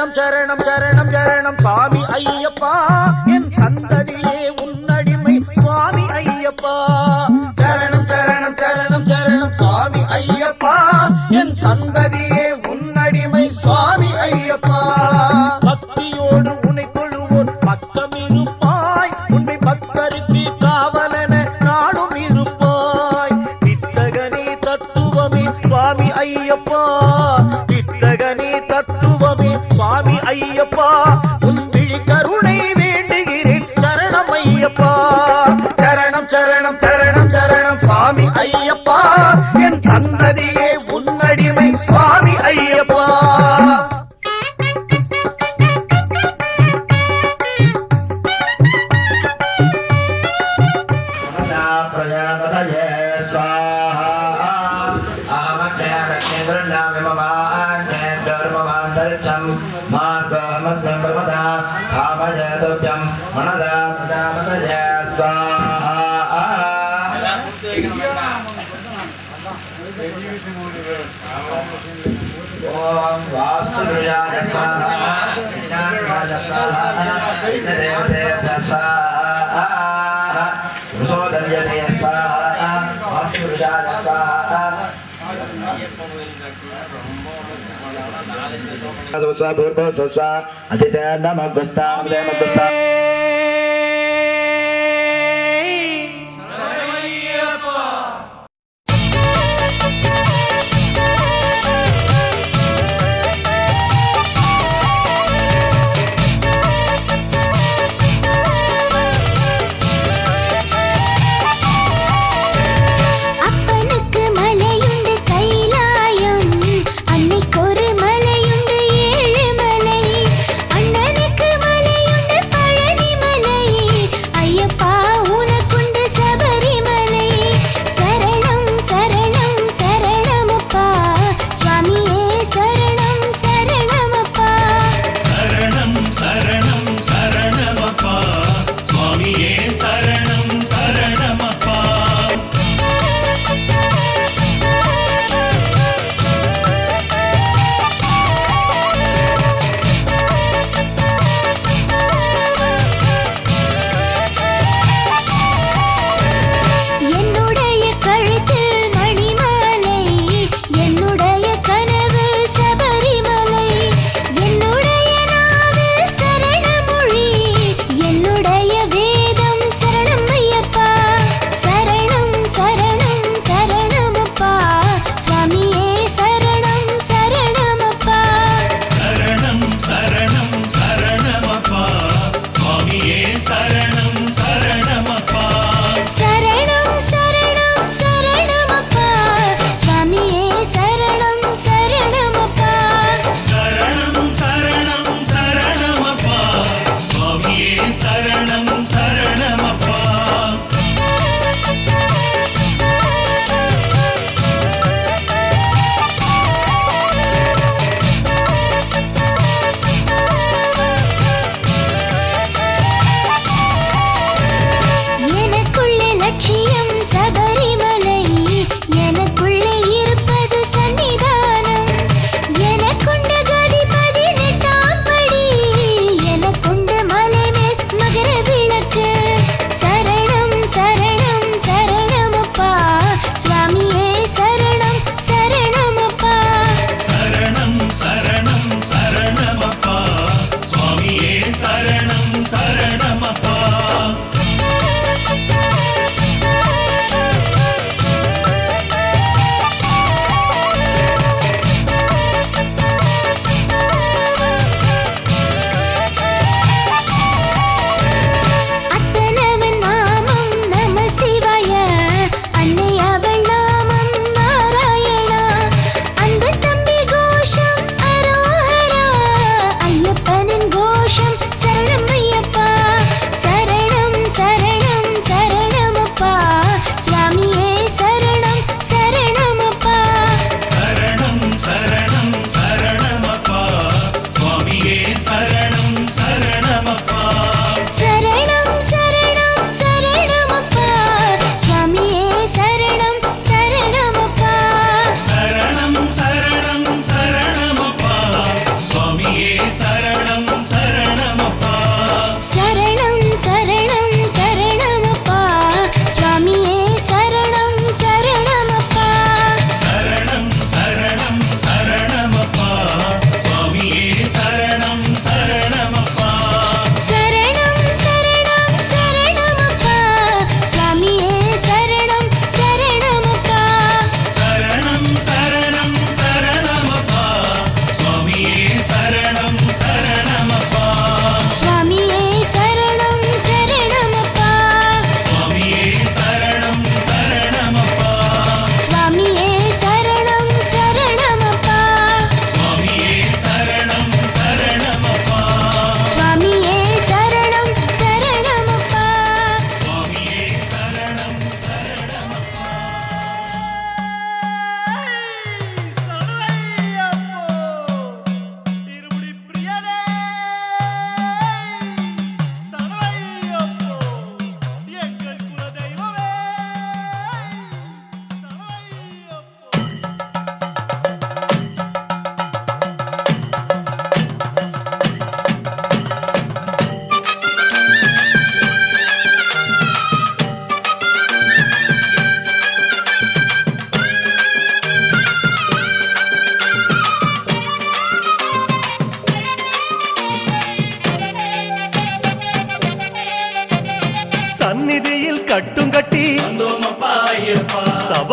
சரணம் சரணம் சரணம் சரணம் சாமி ஐயப்பா. என் சந்ததி சுவாமி ஐயப்பா. ఓం వాస్తుజాత విజ్ఞానజాత వృషోదర్యతే స్వాహ వాస్తుజాత స్వాహ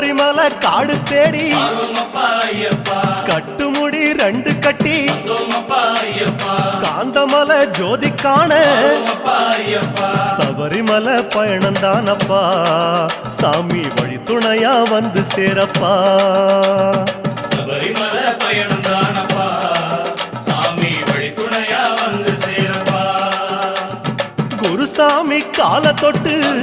சபரிமலை காடு தேடி கட்டுமுடி ரெண்டு கட்டி காந்தமலை ஜோதி காண சபரிமலை பயணந்தானப்பா. சாமி வழி துணையா வந்து சேரப்பா. சபரிமலை பயணம் தானப்பா சாமி வழித்துணையா வந்து சேரப்பா. குருசாமி கால தொட்டு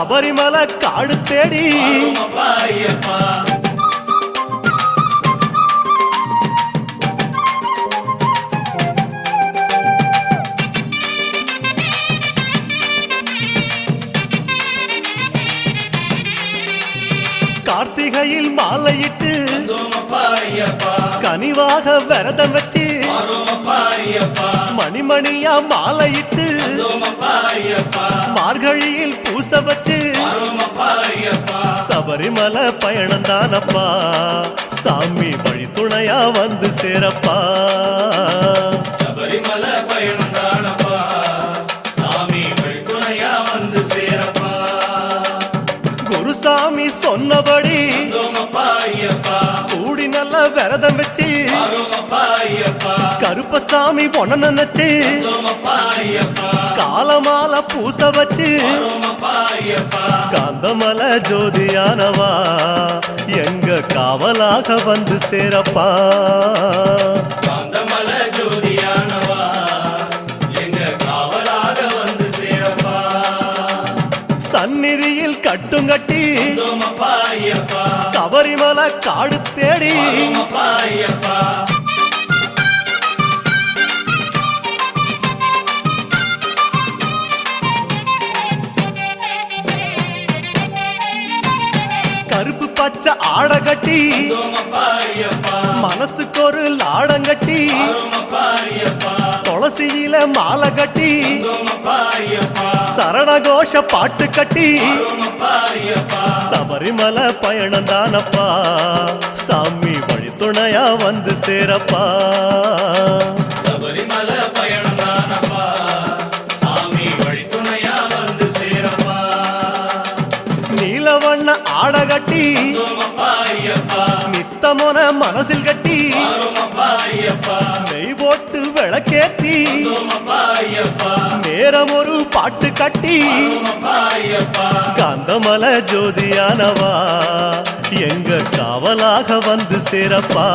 சபரிமலை காடு தேடி. கார்த்திகையில் மாலையிட்டு கனிவாக விரதம் வச்சு மணிமணியா மாலையிட்டு மார்கழியில் பூச வச்சு சபரிமலை பயணம் தானப்பா. சாமி வழி துணையா வந்து சேரப்பா. சபரிமலை பயணம் தானப்பா. சாமி வழித்துணையா வந்து சேரப்பா. குருசாமி சொன்னபடி விரதம் வச்சு. கருப்பசாமி பொண்ண நினைச்சு. காலமால பூச வச்சு. காந்தமல ஜோதியானவா. எங்க காவலாக வந்து சேரப்பா. காந்தமல ஜோதியானவா. எங்க காவலாக வந்து சேரப்பா. சந்நிதியில் கட்டுங்கட்டி சபரிமலை காடு தேடி. கருப்பு பச்சை ஆட கட்டி. மனசுக்கு ஒரு லாடம் கட்டி. துளசியில மாலை கட்டி ஐயப்பா சரணகோஷ பாட்டு கட்டி சபரிமலை பயணம் தானப்பா. சாமி வழி துணையா வந்து சேரப்பா. சபரிமலை பயணம் தானப்பா. சாமி வழித்துணையா வந்து சேரப்பா. நீலவண்ண ஆட கட்டி மனசில் கட்டி. நெய் போட்டு விளக்கேற்றி. நேரம் ஒரு பாட்டு கட்டி. காந்தமல ஜோதியானவா எங்க காவலாக வந்து சேரப்பா.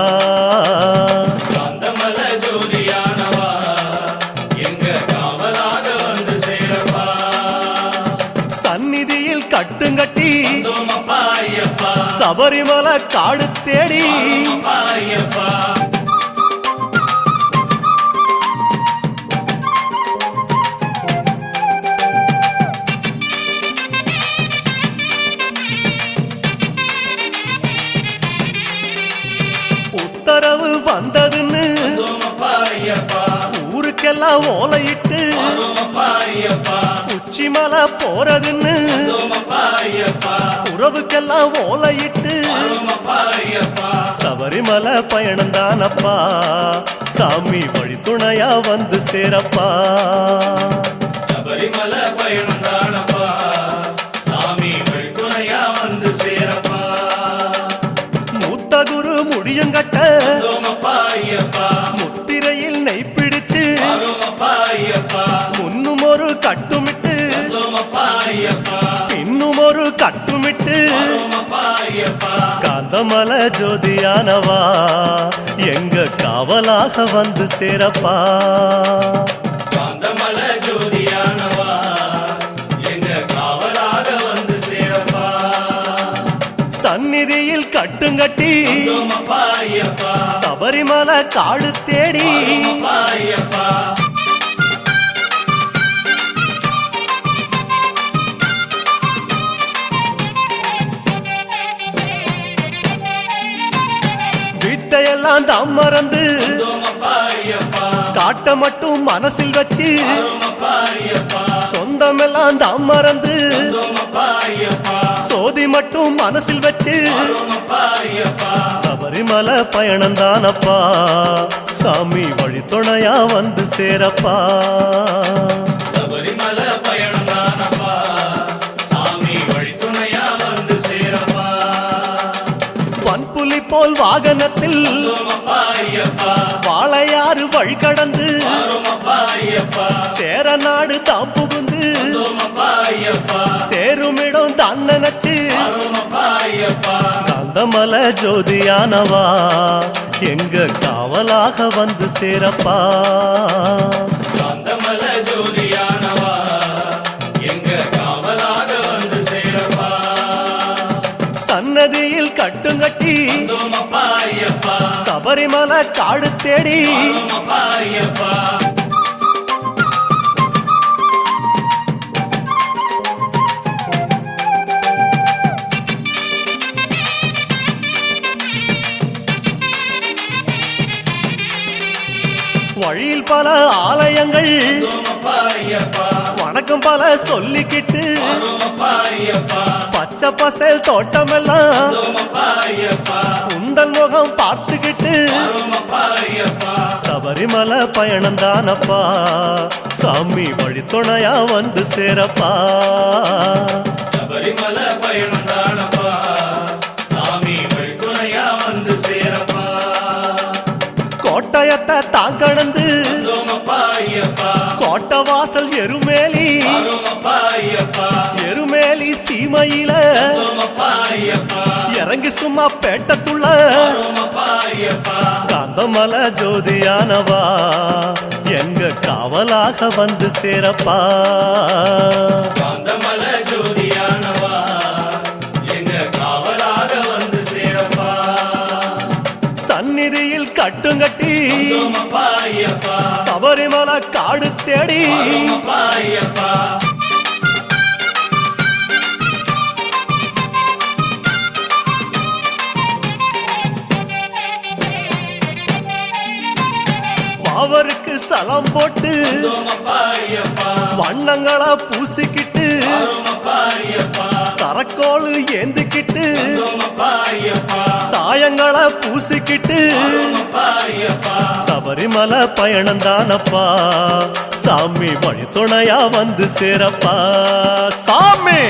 சபரிமலை காடு தேடி தானப்பா சாமி வழி துணையா வந்து சேரப்பா. சபரிமலை பயணம் தானப்பா. சாமி வழித்துணையா வந்து சேரப்பா. மூத்த குரு முடியங்கட்ட முத்திரையில் நெய் பிடிச்சு. முன்னும் ஒரு கட்டுமிட்டு. பின்னும் ஒரு கட்டுமிட்டு. காந்தமல ஜோதியானவா? எங்க காவலாக வந்து சேரப்பா? காந்தமல ஜோதியானவா? எங்க காவலாக வந்து சேரப்பா? சந்நிதியில் கட்டுங்கட்டி. சபரிமலை காடு தேடி. மறந்து காட்ட மட்டும் மனசில் வச்சு சொந்தம் எல்லாம் சொந்தமெல்லாம் தாம் மறந்து சோதி மட்டும் மனசில் வச்சு சபரிமலை பயணம் தானப்பா. சாமி வழித்துணையா வந்து சேரப்பா. பன்புலி போல் வாகனத்தில் வாழையாறு வழி கடந்து சேர நாடு தாம் புகுந்து சேருமிடம் தான் நினைச்சு காந்தமல ஜோதியானவா எங்க காவலாக வந்து சேரப்பா. சன்னதியில் வந்தோமப்பா ஐயப்பா. சபரிமலை காடு தேடி. சொல்லிக்கிட்டு பச்சை பசேல் தோட்டமெல்லாம் உந்தன் முகம் பார்த்துக்கிட்டு சபரிமலை பயணம் தானப்பா. சாமி வழித்துணையா வந்து சேரப்பா. சபரிமலை கோட்டயத்தை தான் கடந்து வந்தோமப்பா ஐயப்பா கோட்டை வாசல் எருமேலி எருமேலி சீமையில இறங்கி சும்மா பேட்டத்துள்ள காந்தமல ஜோதியானவா எங்க காவலாக வந்து சேரப்பா. சபரிமலை காடு தேடி. அவருக்கு சலம் போட்டு வண்ணங்களா பூசிக்கிட்டு சரக்கோளு ஏந்திக்கிட்டு வந்தோமப்பா பூசிக்கிட்டு சபரிமலை பயணம் தானப்பா சாமி வழித்துணையா வந்து சேரப்பா. சாமி!